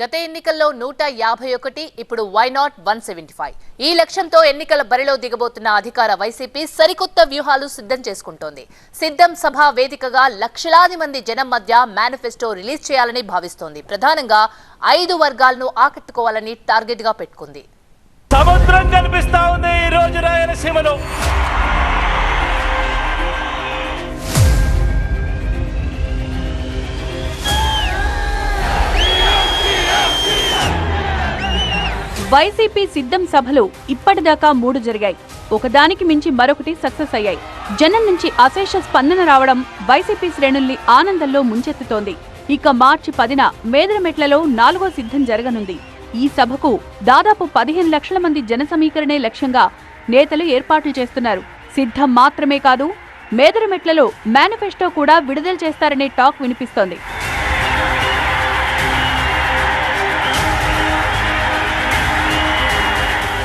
గత ఎన్నికల్లో నూట యాభై ఒకటి ఇప్పుడు why not one seventy five ఈ లక్ష్యంతో ఎన్నికల బరిలో దిగబోతున్న అధికార వైసీపీ సరికొత్త వ్యూహాలు సిద్ధం చేసుకుంటోంది. సిద్ధం సభ వేదికగా లక్షలాది మంది జనం మధ్య మేనిఫెస్టో రిలీజ్ చేయాలని భావిస్తోంది. ప్రధానంగా ఐదు వర్గాలను ఆకట్టుకోవాలని టార్గెట్గా పెట్టుకుంది. సముద్రం కనిపిస్తా ఉంది ఈ రోజు రాయలసీమలో. వైసీపీ సిద్ధం సభలు ఇప్పటిదాకా మూడు జరిగాయి. ఒకదానికి మించి మరొకటి సక్సెస్ అయ్యాయి. జనం నుంచి అశేష స్పందన రావడం వైసీపీ శ్రేణుల్ని ఆనందంలో ముంచెత్తుతోంది. ఇక మార్చి పదిన మేదరమెట్లలో నాలుగో సిద్ధం జరగనుంది. ఈ సభకు దాదాపు పదిహేను లక్షల మంది జన సమీకరణే లక్ష్యంగా నేతలు ఏర్పాట్లు చేస్తున్నారు. సిద్ధం మాత్రమే కాదు మేదరమెట్లలో మేనిఫెస్టో కూడా విడుదల చేస్తారనే టాక్ వినిపిస్తోంది.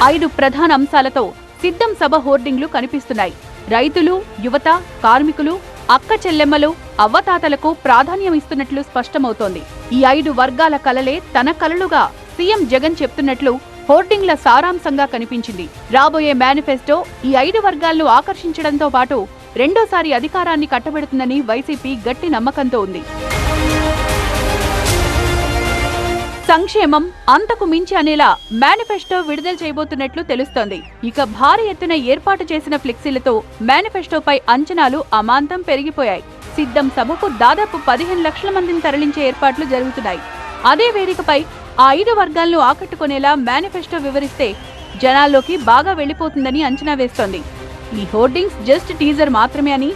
ఐదు ప్రధాన అంశాలతో సిద్ధం సభ హోర్డింగ్లు కనిపిస్తున్నాయి. రైతులు యువత కార్మికులు అక్క చెల్లెమ్మలు అవ్వతాతలకు ప్రాధాన్యం ఇస్తున్నట్లు స్పష్టమవుతోంది. ఈ ఐదు వర్గాల కలలే తన కలలుగా సీఎం జగన్ చెప్తున్నట్లు హోర్డింగ్ల సారాంశంగా కనిపించింది. రాబోయే మేనిఫెస్టో ఈ ఐదు వర్గాలను ఆకర్షించడంతో పాటు రెండోసారి అధికారాన్ని కట్టబెడుతుందని వైసీపీ గట్టి నమ్మకంతో ఉంది. సంక్షేమం అంతకు మించి అనేలా మేనిఫెస్టో విడుదల చేయబోతున్నట్లు తెలుస్తోంది. ఇక భారీ ఎత్తున ఏర్పాటు చేసిన ఫ్లెక్సీలతో మేనిఫెస్టోపై అంచనాలు అమాంతం పెరిగిపోయాయి. సిద్ధం సభకు దాదాపు పదిహేను లక్షల మందిని తరలించే ఏర్పాట్లు జరుగుతున్నాయి. అదే వేదికపై ఆ ఐదు వర్గాలను ఆకట్టుకునేలా మేనిఫెస్టో వివరిస్తే జనాల్లోకి బాగా వెళ్ళిపోతుందని అంచనా వేస్తోంది. ఈ హోర్డింగ్స్ జస్ట్ టీజర్ మాత్రమే అని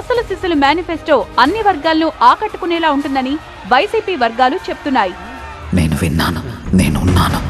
అసలు సిసలు మేనిఫెస్టో అన్ని వర్గాలను ఆకట్టుకునేలా ఉంటుందని వైసీపీ వర్గాలు చెప్తున్నాయి. నేను విన్నాను నేనున్నాను.